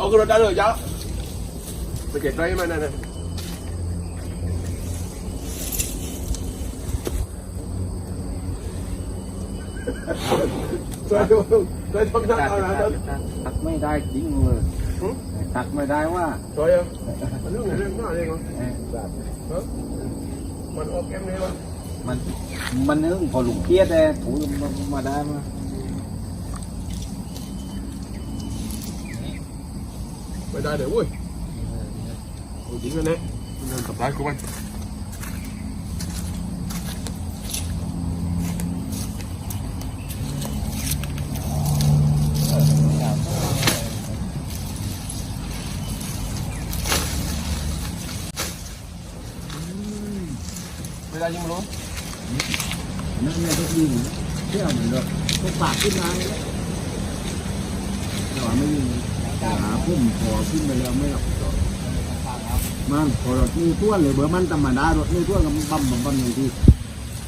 เอาขึ้นรถได้เลยจ้ะไปเก็บไรมานั่นน่ะช่วยดูช่วยทำหน้าเอาหน้าเถอะตักไม่ได้จริงเลยหึตักไม่ได้ว่าช่วยอะมันเรื่องไหนเรื่องหน้าเองเหรอเอ้ยแบบฮะมันออกแก้มเลยวะมันมันนึงพอลุงเครียดเลยถูมามาได้มา ไม่ได้เดี๋ยวอุ้ยโอ้ยจริงเลยเนี่ยมันเดินกับร้ายกูมันไม่ได้ยิงมันรู้นั่นเนี่ยทุกทีเชื่อมันเลยก็ปากขึ้นมาเลยแต่ว่าไม่ยิง หาพุ่มพอขึ้นไปแล้วไม่หลับต่อมันพอรถนี่ท้วนเลยเบอร์มันธรรมดารถนี่ท้วนกับปั๊มปั๊มปั๊มอย่างที่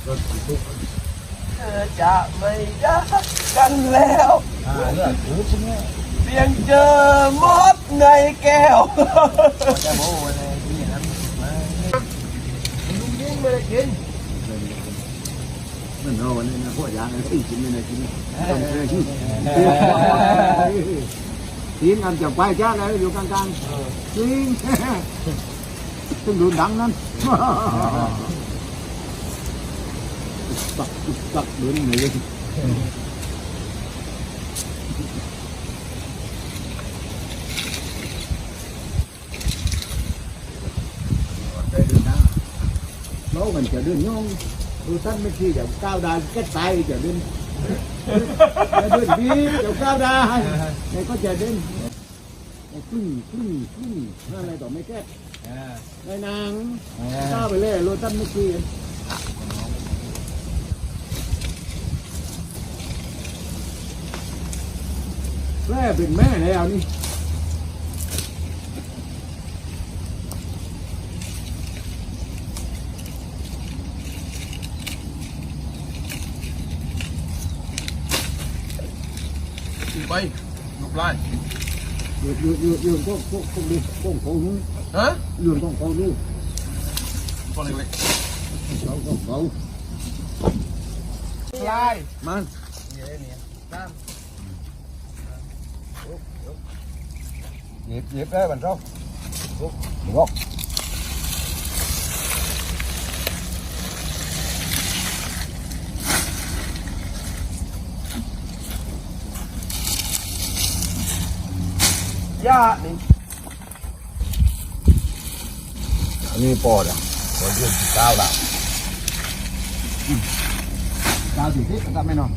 รถบรรทุกเธอจะไม่รักกันแล้วอ่าเลือดถูกใช่ไหมเพียงเจอมดในแก้วจะโม้อะไรที่อย่างนั้นมันลุงยิงไม่ได้กินมันรอวันนี้นะพวกยางไอ้ที่กินไม่ได้กินต้องเคยที่ที มงานจะไปจ้าแล้วอยู่กลางๆจริงต้อง ดูสั้นไม่ขี้เดี๋ยวก้าวดาแก้ตายเดี๋ยวเล่นเดี๋ยวีเดี๋ยวก้าวดาวไอ้ก็จะเล่นไอ้พึ่งพึ่งพึ่งอะไรต่อไม่แก้ไอ้นางก้าวไปเลยโรตันไม่ขี้แม่เป็นแม่แล้วนี่ หยิบหยิบได้บรรทุกบอกย่านี่อันนี้ปอดอะปอดยืนเก้าดาวดาวสี่ทิศก็ไม่นอน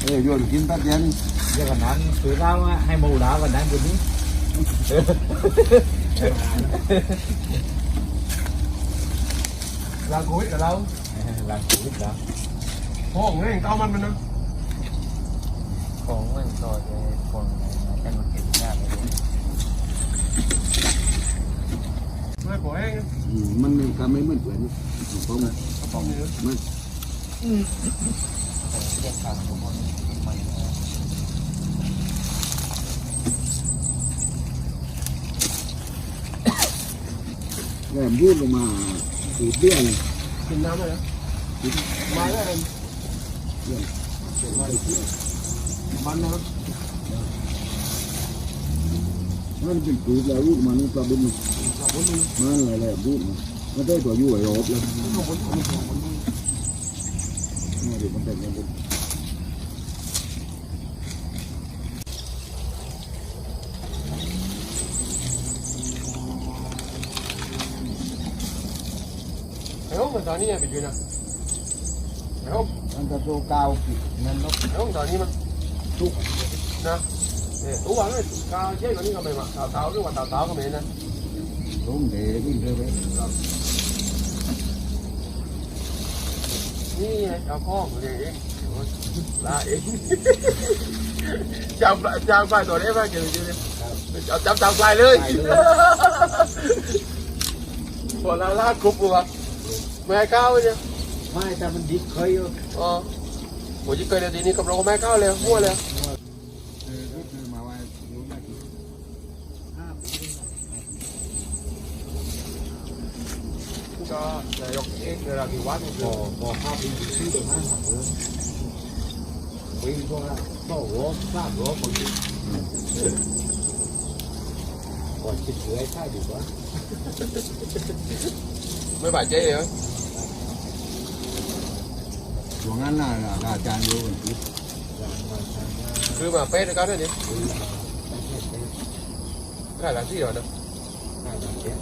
เอ้ยโยนกินแป๊บเดียวนี่ giờ còn nói từ đó hai mù đó còn đang quỳnh ลาโคุยกับเรา làm chủ biết đó ห้องนี่เต้ามันมันนะ còn mình rồi thì còn chân một kiểu ra rồi ไม่ ปล่อยให้มันก็ไม่เหมือนกันผมกระป๋องนี้มัน cái phòng của mình mình แรมยืดลง มาตีเบี้ยเลยกินน้ำเลยนะมาแล้วเองมันนะมันเป็นปีแล้วรูดมานี่ปลาบุญมันอะไรแล้วรูดมามันได้ตัวอยู่ไอ้รอบเลยนี่เดี๋ยวมันแต่งกันเป็นไอ้ห้องมันตอนนี้ไปกินนะไอ้ห้องมันจะโตเก้าปีนั่นเนาะไอ้ห้องตอนนี้มัน ทุกนะเนี่ยตัวนั้นกาเจ๊กว่านี้ก็ไม่มาเต่าเต่าหรือว่าเต่าเต่าก็ไม่นะลงเดวิ่งเร็วไปนี่ मुझे कह रहे दिन कपड़ों को मैं कहा ले हुआ ले cho đại học em là cái quán bò bò hoa bình thường được ha bình thường là bò bò ba bò một chút còn thịt dưới sai được quá mới bài chơi rồi จับปลาเลยพอาลากกรุบกูวะแม่ก้าวเนี่ยไม่แต่มันดิบเคยอยู่อ๋อผมจะเคยเดี๋ยวนี้กับเราแม่ก้าวเลยก็นายกเอกนราธิวัฒน์พอพอภาพดีชื่อตรงนั้นครับเออวิ่งก็หัวทราบหัวคนที่อนคิดเหลือใช่ดีกว่าม่บาดเจ็บเหรอช่วงนั้นน่ะอาจารย์อยู่คนที่คือมาเป๊ะนะครับเนี่ยค่าหลังที่รอนะได้แบบนี้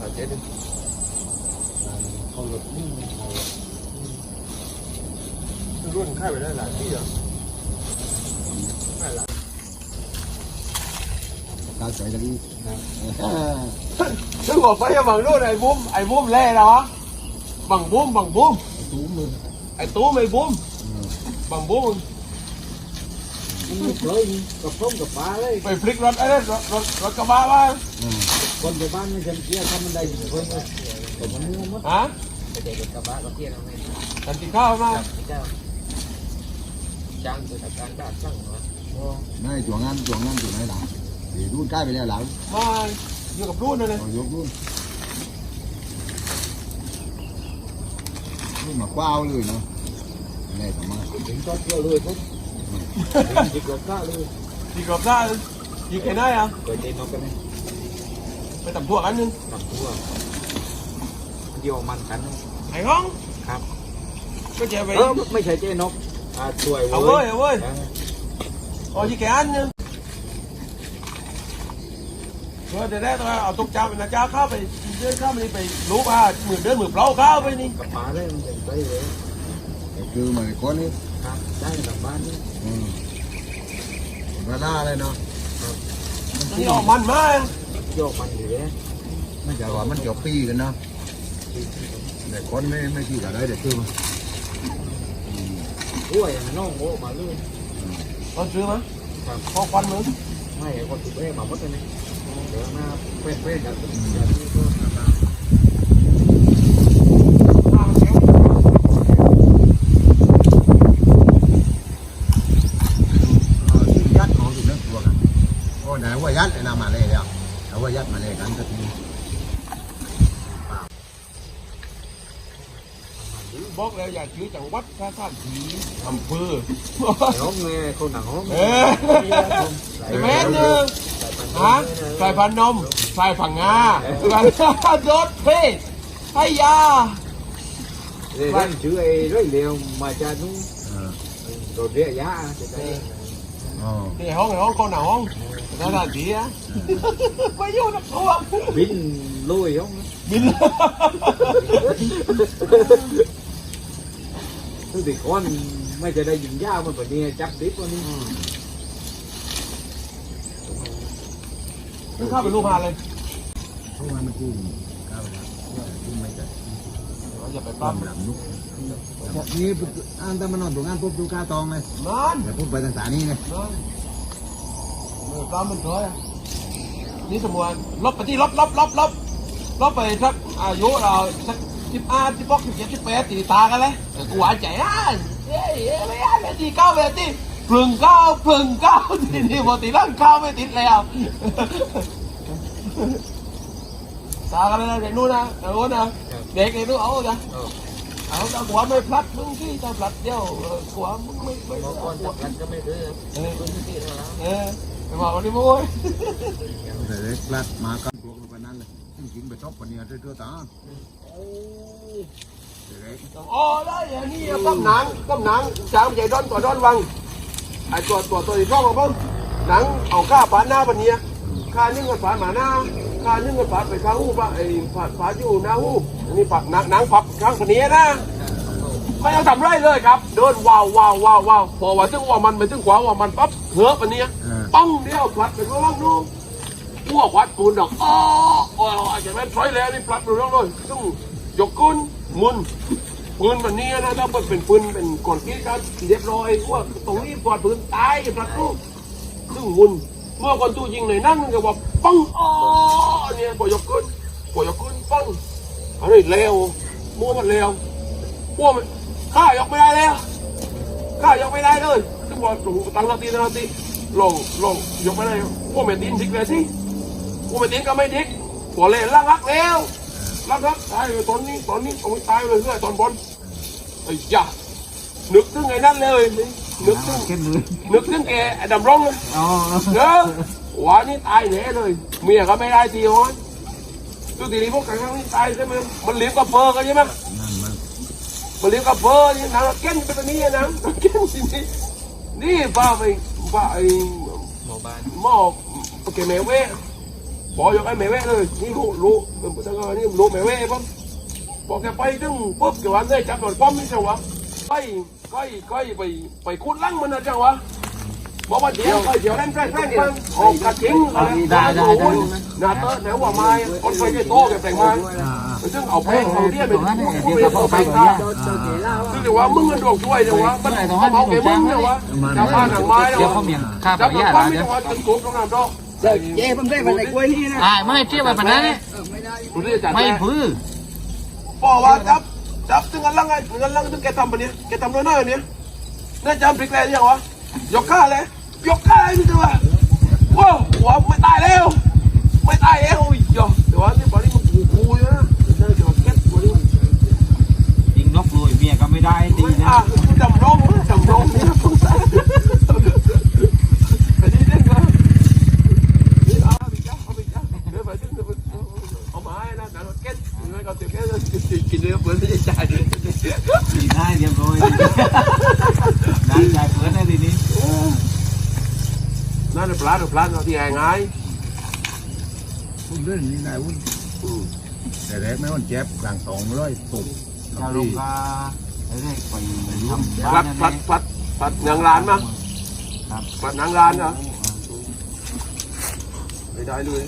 บาดเจ็บดิเขาหลุดนิ่งเขารุ่นค่าไปได้หลังที่เหรอค่าหลังตาใจกันดีซึ่งบอกไปจะบังรุ่นไอ้บุ้มไอ้บุ้มแร่เหรอบังบุ้มบังบุ้มตุ้มเลย ไอ้ตู้ไม่บุ้มบังบุ้มมันเลยกับพ่มกับปลาเลยไปพลิกรถไอ้นั่นรถรถรถกระบะมาคนในบ้านไม่จำเชี่ยทำมันได้คนเลยแต่มันมั่วมั้งฮะเด็กกระบะก็เที่ยงแล้วไงกันกินข้าวมาครับพี่เจ้าจ้างคือทำการบ้านช่างเนาะไม่ช่วงนั้นช่วงนั้นช่วงไหนหลังเดี๋ยวรุ่นใกล้ไปแล้วหลังมาอยู่กับรุ่นนั่นเลยเอายกรุ่น รุ่นมากว้าวเลยเนาะอะไรประมาถึงต้นเที่ยวเลยปุ๊บจิกกับข้าเลยดีกับได้ยิงแค่ไหนอะเปิดเจนนกกันไหมไปตำทั่วกันนึงตับทั่วเกี่ยวมันกันไอ้ห้องครับก็จะไปเออไม่ใช่เจนกอ่าสวยเว้ยเอาเว้ยเอาเว้ยเอายิงแค่อันนึง เออเดี๋ยวได้ตัวเอาตุกจ้าเป็นนะจ้าเข้าไปเดินข้าไปไปรู้ว่าหมื่นเดินหมื่นเปล่าเข้าไปนี่กับปลาได้มันจะไปเลยคือมันก้อนนี้ครับได้กลับบ้านนี่อืมมาล่าเลยเนาะนี่ออกมันมากโยกมันอยู่เลยไม่ใช่ว่ามันจบปีกันเนาะแต่คนไม่ไม่ที่กันได้แต่คือมันโอ้ยน้องโอ้มาเลยตอนซื้อมั้ยพอควันมึงไม่คนติดเอ้มาหมดเลย นะเดี๋ยวหน้าเฟ้เฟ้กันเดี๋ยวนี้ก็ตามเอาที่ยัดของถูกเรื่องตัวกันโอ้ไหนว่ายัดไอ้นามาเลยแล้วเอาว่ายัดมาเลยกันก็ทีบอกแล้วอย่าซื้อจังหวัดท่าท่านผีอำเภอห้องไงคนหนังห้องเออไอ้แม่หนึ่ง ฮะสายพันธุ์นมสายผังงาสายพันธุ์รถเพศให้ยาเรื่องชื่อไอ้เรื่องเดียวมาจากนู้นเออโดดเรียกยาจะได้อ๋อนี่ห้องไอ้ห้องคนหนาห้องท่าท่านผีอะไม่อยู่นักตัวบินลุยห้องบินคือติดคนไม่จะได้ยิงยามันแบบนี้จับดิบวันนี้นี่เข้าไปลูกพาเลยเพราะว่ามันกุ้งก้าวแล้วกุ้งไม่จัดอย่าไปปั้ปั้มมหลังนุกนี่อ่านแต่มันนอนตรงงานปุ๊บดูกาตองเลยนั่นแต่ปุ๊บไปต่างๆนี่ไงนั่นเออปั้มมันเคยอะนี่สมมติลบไปที่ลบลบลบลบลบไปสักอายุเราสักสิบห้าสิบหกสิบเจ็ดสิบแปดตีตากันเลยเออกูหวานใจอะเอ้ยเอ้ยไม่อ่านไม่ตีเก้าไม่ตี พลึงก้าวพลึงก้าวทีนี้พอตีร่างก้าวไม่ติดแล้วตากันเลยนะเด็กนู้นนะเด็กนู้นนะเด็กไอ้นู้นเอาจ้ะเอาแต่หัวไม่พลัดมึงที่จะพลัดเดียวหัวมึงไม่ไม่บางคนจับกันก็ไม่ซื้อเออพื้นที่เท่านั้นเออไปบอกวันนี้มุ้ยแต่เล็กพลัดมากันพวกมันนั้นเลยจริงๆไปชอบคนนี้ตัวตาเล็กอ๋อได้อันนี้ต้มหนังต้มหนังจางใหญ่ด้อนตัวด้อนวัง ไอตัวตัวตัวที่ช่องของผมหนังเอาข้าปานหน้าปันเนี้ยข้านึ่งกันฝาหมาหน้าข้านึ่งกันฝาไปข้างหูปะไอ้ฝาฝาอยู่หน้าหูอันนี้ปักหนังหนังปักข้างปันเนี้ยนะไม่เอาทำไรเลยครับเดินว้าวว้าวว้าวว้าวพอว่าถึงว่ามันไปถึงขวาว่ามันปั๊บเหือปันเนี้ยเออปังเดียวพลัดไปข้างล่างนู้นอ้วกวัดปูนดอกอ๋อโอ้ยอาจจะไม่ถอยแล้วนี่พลัดไปข้างล่างเลยต้องยกก้นมุน ปืนแบบนี้นะถ้าเป็นปืนเป็นก่อนที่การเรียบร้อยว่าตรงนี้ปลอดปืนตายพระลูกซึ่งมุนเมื่อคนตู้ยิงในนั่นมันก็บอกปังอ๋อเนี่ยปล่อยยกขึ้นปล่อยยกขึ้นปังอะไรเร็วมัวมันเร็วมั่วมันข้ายกไม่ได้แล้วข้ายกไม่ได้เลยซึ่งว่าตั้งนาทีตั้งนาทีลงลงยกไม่ได้พวกเมตินทิกเลยสิพวกเมตินก็ไม่ทิกหัวเล่นล่างรักแล้วรับรับตายเลยตอนนี้ตอนนี้โอ้ตายเลยเพื่อตอนบอล ไอ้ยานึกถึงไอ้นั่นเลยนึกถึงเข้มเลยนึกถึงแกไอ้ดำร้องเลยอ๋อเนอะวันนี้ตายแน่เลยเมียก็ไม่ได้ทีโอ้ยดูทีนี้พวกกันครั้งนี้ตายใช่ไหมมันเลี้ยงกับเพอกันใช่ไหมมันเลี้ยงกับเพอนี่นางเก้นเป็นตัวนี้นะเก้นทีนี้นี่ป้าไปป้าไอ้หมู่บ้านหม้อแกแม่เว้บอกยกไอ้แม่เว้เลยนี่รู้รู้เป็นพุทธกานี่รู้แม่เว้ปั๊บ บอกแกไปถึงปุ๊บแกวันได้จับหนอนป้อมนี่จังวะไปไปไปไปไปคุดลังมันนะจังวะบอกว่าเดี๋ยวไปเดี๋ยวเล่นแกล้งแกล้งกันออกกระจิ้งอะไรได้ได้ได้นาเตอร์ไหนว่าไม้คนไปจะโตแกแต่งไม้ซึ่งเอาแป้งเอาเดียเป็นผู้ไปเอาไปตาซึ่งเดี๋ยวว่ามึงมันดวงช่วยเดี๋ยวว่ามันเอาเผาแกมึงเดี๋ยวว่าจับผ้าหนังไม้เดี๋ยวว่าข้าจับไปหนัย่างไม้ร้านไม่เดี๋ยวต้องว่าจนสูงตรงนั้นดอกเจ๊ผมได้มาในกล้วยนี่นะอ่าไม่เทียบไปปานนั้นเนี่ยดูดิจัดไม่แม่พื้อบอกว่าจับจับถึงกัน ลังไงถึงกันลังถึงแกทำปะเนี่ยแกทำน้อยๆเนี่ยน่าจำพริกแรงยังวะยกข้าเลยยกข้าเลยพี่ตัวว้าวหัวไม่ตายแล้วไม่ตายแล้วโอ้ยเดี๋ยวว่าที่บอดี้มันขู่ขู่อยู่นะเดี๋ยวเดี๋ยวแก๊สบอดี้ยิงล็อกเลยเมียก็ไม่ได้ตีนะจำร้องจำร้องเนี่ยสงสารไปนี่เล่นกันนี่เอาไปจ้าเอาไปจ้าเดี๋ยวไปดึงเดี๋ยวไปเอามาให้นะแต่เราแก๊สเงินก็เต็มแก๊สกินเนื้อเปลือกไม่ได้จ่าย ตีได้เรียบร้อยได้ใจเปิดได้ทีนี้ นั่นเป็นปลาเป็นปลาเราที่ง่ายเรื่องนี้นายวุ้นแต่แรกไม่วันเจ็บหลังสองร้อยตุกจะลงกาเรื่อยไปทำๆบ้าพันดนั่นพัดพัดพัดนางร้านมั้งครับพัดนางร้านเหรอไม่ได้เลย